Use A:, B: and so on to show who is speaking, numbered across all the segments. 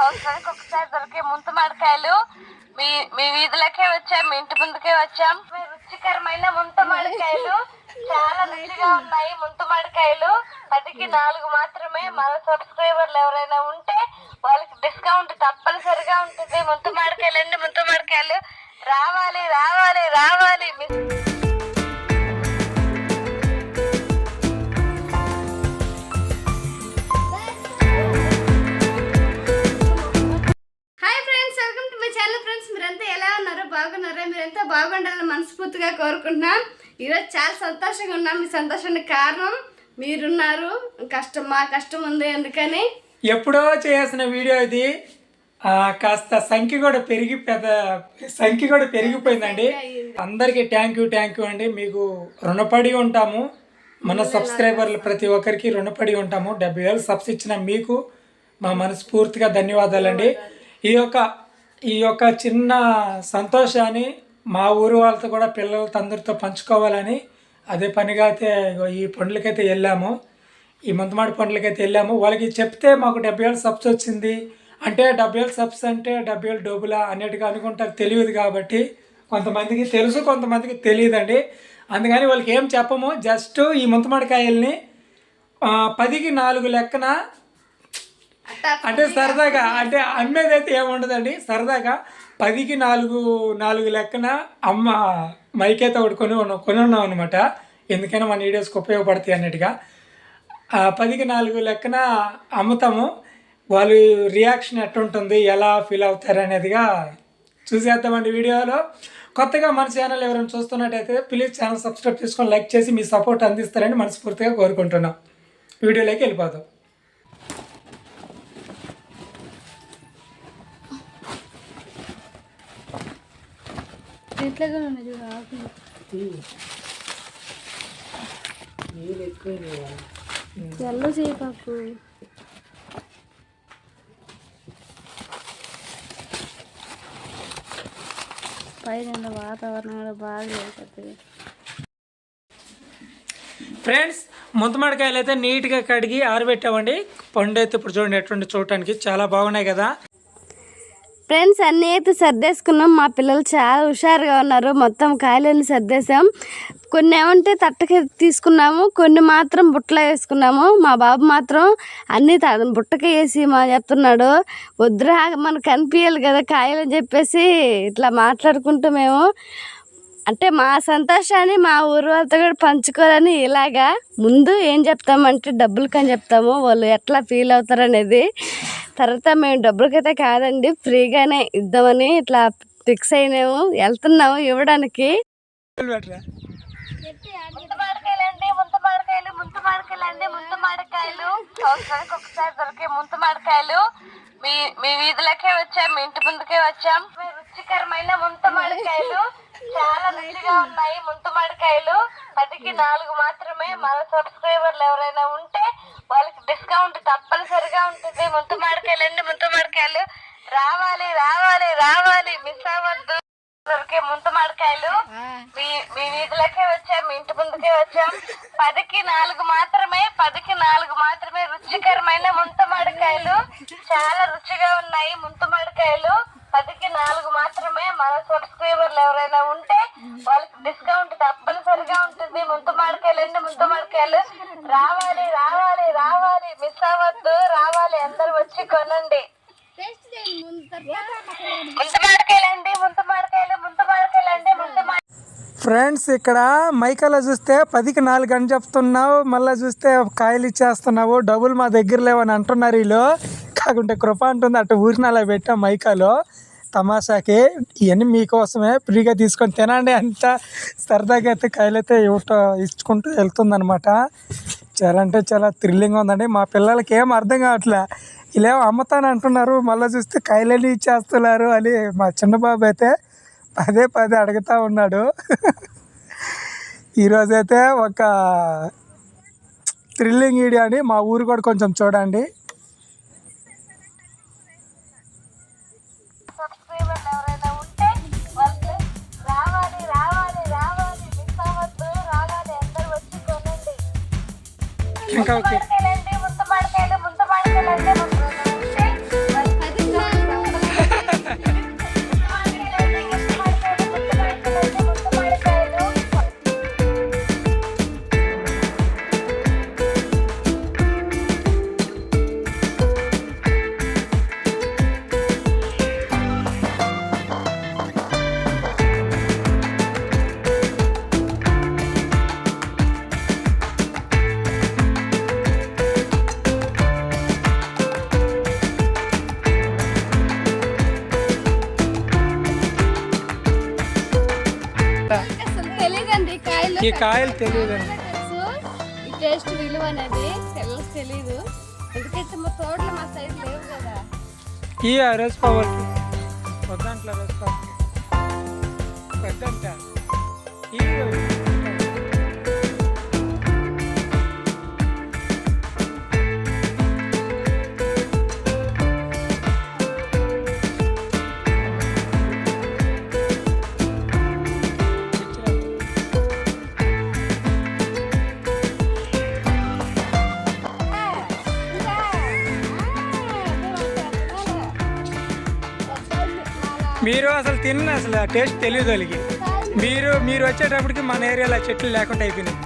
A: సంవత్సరానికి ఒకసారి దొరికే ముంత మామిడికాయలు. మీ మీ వీధులకే వచ్చాం మీ ఇంటి ముందుకే వచ్చాం. మీ రుచికరమైన ముంత మామిడికాయలు. చాలా రుచిగా ఉన్నాయి ముంత మామిడికాయలు. పదికి నాలుగు మాత్రమే. మన సబ్స్క్రైబర్లు ఎవరైనా ఉంటే వాళ్ళకి డిస్కౌంట్ తప్పనిసరిగా ఉంటుంది. ముంత మామిడికాయలు అండి ముంత మామిడికాయలు. రావాలి రావాలి.
B: సంతోషంగా ఉన్నాం. మీ సంతోషానికి కారణం మీరున్నారు. కష్టం మా కష్టం ఉంది అందుకని.
C: ఎప్పుడో చేసిన వీడియో ఇది. కాస్త సంఖ్య కూడా పెరిగి పెద్ద సంఖ్య కూడా పెరిగిపోయిందండి. అందరికీ థ్యాంక్ యూ థ్యాంక్ యూ అండి. మీకు రుణపడి ఉంటాము. మన సబ్స్క్రైబర్లు ప్రతి ఒక్కరికి రుణపడి ఉంటాము. డెబ్బై వేలు సబ్స్ ఇచ్చిన మీకు మా మనస్ఫూర్తిగా ధన్యవాదాలండి. ఈ యొక్క ఈ యొక్క చిన్న సంతోషాన్ని మా ఊరు వాళ్ళతో కూడా పిల్లలతో అందరితో పంచుకోవాలని అదే పనిగా అయితే ఈ పండ్లకైతే వెళ్ళాము. ఈ మంతమాడి పండ్లకైతే వెళ్ళాము. వాళ్ళకి చెప్తే మాకు డెబ్బై ఏళ్ళు సబ్స్ వచ్చింది. అంటే డెబ్బై ఏళ్ళు సబ్స్ అంటే డెబ్బై ఏళ్ళు డబ్బులా అన్నట్టుగా అనుకుంటారు. తెలియదు కాబట్టి కొంతమందికి తెలుసు కొంతమందికి తెలియదండి. అందుకని వాళ్ళకి ఏం చెప్పము. జస్ట్ ఈ ముంతమాడికాయల్ని పదికి నాలుగు లెక్కన అంటే సరదాగా అంటే అమ్మేది అయితే ఏముండదండి సరదాగా పదికి నాలుగు నాలుగు లెక్కన అమ్మ మైకైతే ఒకటి కొని ఉన్నాం కొని ఉన్నాం అనమాట ఎందుకైనా మన వీడియోస్కి ఉపయోగపడతాయి అన్నట్టుగా. పదికి నాలుగు లెక్కన అమ్ముతాము. వాళ్ళు రియాక్షన్ ఎట్టుంటుంది ఎలా ఫీల్ అవుతారు అనేదిగా చూసేద్దామండి వీడియోలో. కొత్తగా మన ఛానల్ ఎవరైనా చూస్తున్నట్టయితే ప్లీజ్ ఛానల్ సబ్స్క్రైబ్ చేసుకొని లైక్ చేసి మీ సపోర్ట్ అందిస్తారని మనస్ఫూర్తిగా కోరుకుంటున్నాం. వీడియోలోకి వెళ్ళిపోదాం.
B: ఎట్లాగా ఉన్నది ఆకులు? ఎల్లో చేపాకు. పైన వాతావరణం కూడా బాగా అయిపోతుంది
C: ఫ్రెండ్స్ ముంతమాడికాయలు అయితే నీట్గా కడిగి ఆరబెట్టామండి. పండు అయితే ఇప్పుడు చూడండి ఎటువంటి చూడటానికి చాలా బాగున్నాయి కదా.
B: ఫ్రెండ్స్ అన్నీ అయితే సర్దేసుకున్నాం. మా పిల్లలు చాలా హుషారుగా ఉన్నారు. మొత్తం కాయలన్నీ సర్దేసాం కొన్ని ఏమంటే తట్టకి తీసుకున్నాము. కొన్ని మాత్రం బుట్టలో వేసుకున్నాము. మా బాబు మాత్రం అన్నీ త- బుట్టకి వేసి మా చెప్తున్నాడు వద్దురా మనకు కనిపించాలి కదా కాయలు అని చెప్పేసి ఇట్లా మాట్లాడుకుంటూ మేము అంటే మా సంతోషాన్ని మా ఊరు వాళ్ళతో కూడా పంచుకోవాలని ఇలాగా ముందు ఏం చెప్తామంటే డబ్బులకి అని చెప్తాము. వాళ్ళు ఎట్లా ఫీల్ అవుతారు అనేది. తర్వాత మేము డబ్బులకైతే కాదండి ఫ్రీగానే ఇద్దామని ఇట్లా ఫిక్స్ అయినాము. వెళ్తున్నాము ఇవ్వడానికి
A: ముంత మామిడికాయలు అండి ముంత మామిడికాయలు అండి ముంత మామిడికాయలు సంవత్సరానికి ఒకసారి దొరికే ముంత మామిడికాయలు మీ మీ వీధులకే వచ్చాం మీ ఇంటి ముందుకే వచ్చాం. మీ రుచికరమైన ముంత మామిడికాయలు చాలా రుచిగా ఉన్నాయి ముంత మామిడికాయలు పదికి నాలుగు మాత్రమే మన సబ్స్క్రైబర్లు ఎవరైనా ఉంటే వాళ్ళకి డిస్కౌంట్ తప్పనిసరిగా ఉంటుంది. ముంత మామిడికాయలు అండి ముంత మామిడికాయలు రావాలి రావాలి రావాలి. మిస్ అవ్వద్దు. దొరికే ముంత మామిడికాయలు. మీ మీ వీధులకే వచ్చాం మీ ఇంటి ముందుకే వచ్చాం. పదికి నాలుగు మాత్రమే పదికి నాలుగు మాత్రమే రుచికరమైన ముంత మామిడికాయలు. చాలా రుచిగా ఉన్నాయి ముంత మామిడికాయలు. పదికి నాలుగు మాత్రమే మన సబ్స్క్రైబర్లు ఎవరైనా ఉంటే వాళ్ళకి డిస్కౌంట్ తప్పనిసరిగా ఉంటుంది. ముంత మామిడికాయలు అండి ముంత మామిడికాయలు? రావాలి రావాలి రావాలి. మిస్ అవ్వద్దు. రావాలి. అందరు వచ్చి కొనండి. ముంత మామిడికాయలు అండి ముంత మామిడి
C: ఫ్రెండ్స్ ఇక్కడ మైకాలో చూస్తే పదికి నాలుగు అని చెప్తున్నావు మళ్ళీ చూస్తే కాయలు ఇచ్చేస్తున్నావు డబ్బులు మా దగ్గర లేవని అంటున్నారు వీళ్ళు. కాకుంటే కృప అంటుంది అటు ఊరిని అలా పెట్టాం మైకాలో. తమాషాకి ఇవన్నీ మీకోసమే ఫ్రీగా తీసుకొని తినండి అంత సరదాగా అయితే కాయలైతే ఇవ్వటం ఇవ్వట ఇచ్చుకుంటూ వెళ్తుందనమాట చాలా అంటే చాలా థ్రిల్లింగ్ ఉందండి. మా పిల్లలకి ఏం అర్థం కావట్లే. ఇలా అమ్ముతాను అంటున్నారు మళ్ళీ చూస్తే కాయలని ఇచ్చేస్తున్నారు అని మా చిన్న బాబు అయితే పదే పదే అడుగుతూ ఉన్నాడు. ఈరోజైతే ఒక థ్రిల్లింగ్ వీడియో అని మా ఊరు కూడా కొంచెం చూడండి.
A: సబ్స్క్రైబర్లు ఎవరైనా
C: ఈ కాయలు తెలియదండి
B: తెలుసు ఈ టేస్ట్ విలువ అనేది పిల్లలకు తెలీదు. ఎందుకంటే మా తోటలో మా సైడ్ లేవు కదా.
C: ఈ రోజు పవర్కి. వద్దంట్ల రోజు పవర్కి వద్దంట మీరు అసలు తిన్న అసలు టేస్ట్ తెలియదు వాళ్ళకి. మీరు మీరు వచ్చేటప్పటికి మన ఏరియాలో చెట్లు లేకుండా అయిపోయినాయి.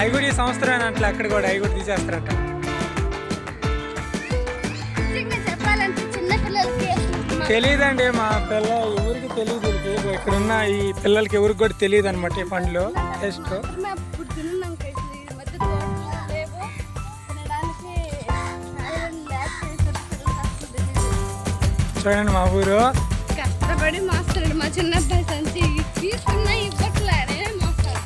C: అవి కూడా ఈ సంవత్సరం అట్లా అక్కడ కూడా అవి కూడా తీసేస్తారంట తెలియదండి మా పిల్ల ఎవరికి తెలియదు ఇక్కడ ఉన్న ఈ పిల్లలకి ఎవరికి కూడా తెలియదు అనమాట ఈ పండ్లు టేస్ట్. చూడండి మా ఊరు.
B: కష్టపడి మాస్టర్ మా చిన్న అబ్బాయి సంచి తీసుకున్న ఇవ్వట్లేనే మాస్టర్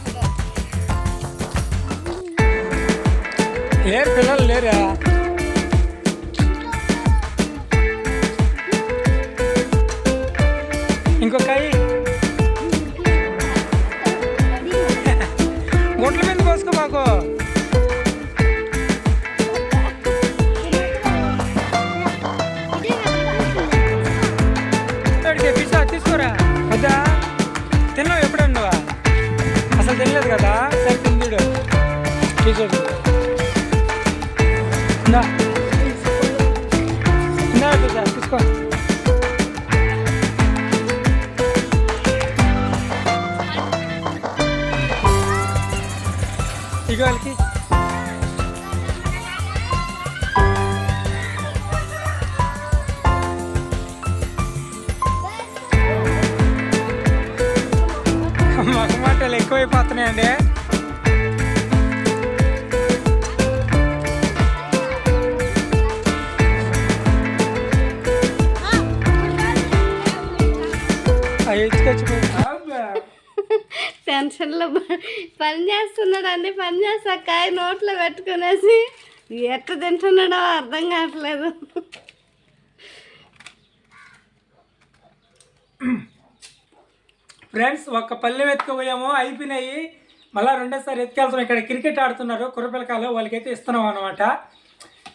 C: లేరు పిల్లలు లేరా? Bilir. Na. Na güzel kız koy. İgal
B: టెన్షన్లో పని చేస్తున్నాడు అన్ని పని చేస్తా కాయ నోట్లో పెట్టుకునేసి ఎట్ట తింటున్నాడో అర్థం కావట్లేదు.
C: ఫ్రెండ్స్ ఒక్క పల్లె ఎత్తుకుపోయాము అయిపోయినాయి. మళ్ళీ రెండోసారి ఎత్తుకెళ్తున్నాం ఇక్కడ క్రికెట్ ఆడుతున్నారు కుర్రపిల్లకాయలు వాళ్ళకైతే ఇస్తున్నాం అనమాట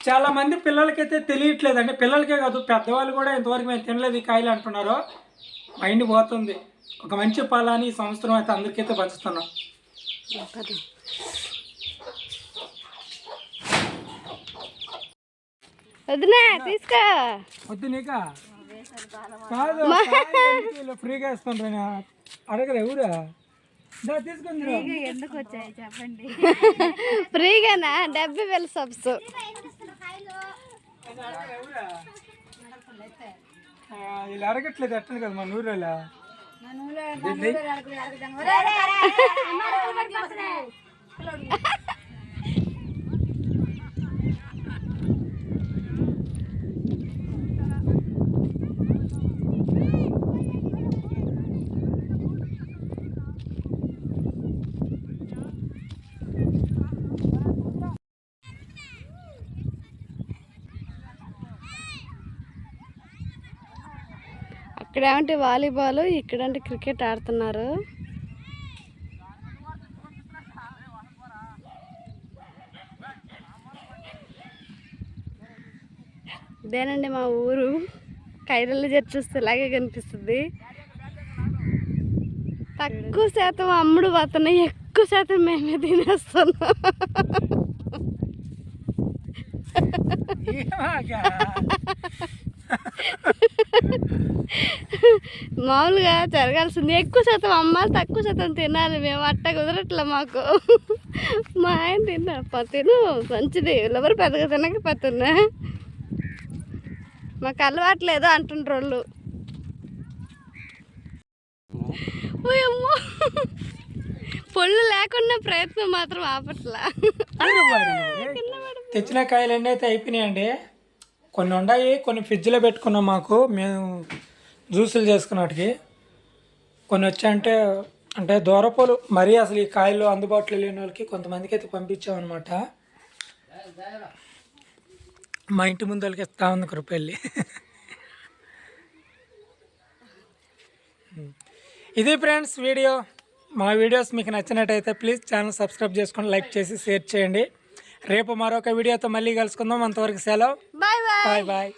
C: చాలా మంది పిల్లలకైతే తెలియట్లేదండి పిల్లలకే కాదు పెద్దవాళ్ళు కూడా ఇంతవరకు మేము తినలేదు ఈ కాయలు అంటున్నారు. మైండ్ పోతుంది. ఒక మంచి ఫలాన్ని ఈ సంవత్సరం అయితే అందరికైతే పంచుతున్నాం.
B: వదినా తీసుకో.
C: వద్దు నీకా కాదు వీళ్ళు ఫ్రీగా ఇస్తుండ్రు అడగలే దా తీసుకుందిరా
B: ఎందుకు వచ్చాయి చెప్పండి. ఫ్రీగానా? డెబ్బై వేల సబ్స్.
C: వీళ్ళు అడగట్లేదు ఎట్టను కదా మన ఊళ్ళో
B: అక్కడ ఏమంటే వాలీబాల్ ఇక్కడంటే క్రికెట్ ఆడుతున్నారు. ఇదేనండి మా ఊరు. కైరల్లి చెట్టు ఇలాగే కనిపిస్తుంది. తక్కువ శాతం అమ్ముడు పోతున్నాయి ఎక్కువ శాతం మేమే తినేస్తున్నాం. మామూలుగా జరగాల్సింది. ఎక్కువ శాతం అమ్మాలి తక్కువ శాతం తినాలి. మేము అట్ట కుదరట్లే మాకు. మా ఆయన తిన్నా తిను మంచిది. ఎవరు పెద్దగా తినకపోతున్నా. మాకు అలవాట్లేదు అంటుండ్రు వాళ్ళు పొళ్ళు లేకుండా ప్రయత్నం మాత్రం ఆపట్లా.
C: తెచ్చిన కాయలన్నీ అయితే అయిపోయినాయండి. కొన్ని ఉన్నాయి కొన్ని ఫ్రిడ్జ్లో పెట్టుకున్నాం మాకు. మేము జ్యూసులు చేసుకున్నట్టుకి కొన్ని వచ్చాయంటే అంటే దూరపోలు మరీ అసలు ఈ కాయలు అందుబాటులో లేని వాళ్ళకి కొంతమందికి అయితే పంపించామన్నమాట. మా ఇంటి ముందు వాళ్ళకి ఇస్తా ఉంది కృపెళ్ళి ఇది ఫ్రెండ్స్ వీడియో. మా వీడియోస్ మీకు నచ్చినట్టయితే ప్లీజ్ ఛానల్ సబ్స్క్రైబ్ చేసుకొని లైక్ చేసి షేర్ చేయండి. రేపు మరొక వీడియోతో మళ్ళీ కలుసుకుందాం. అంతవరకు సెలవు. Bye bye.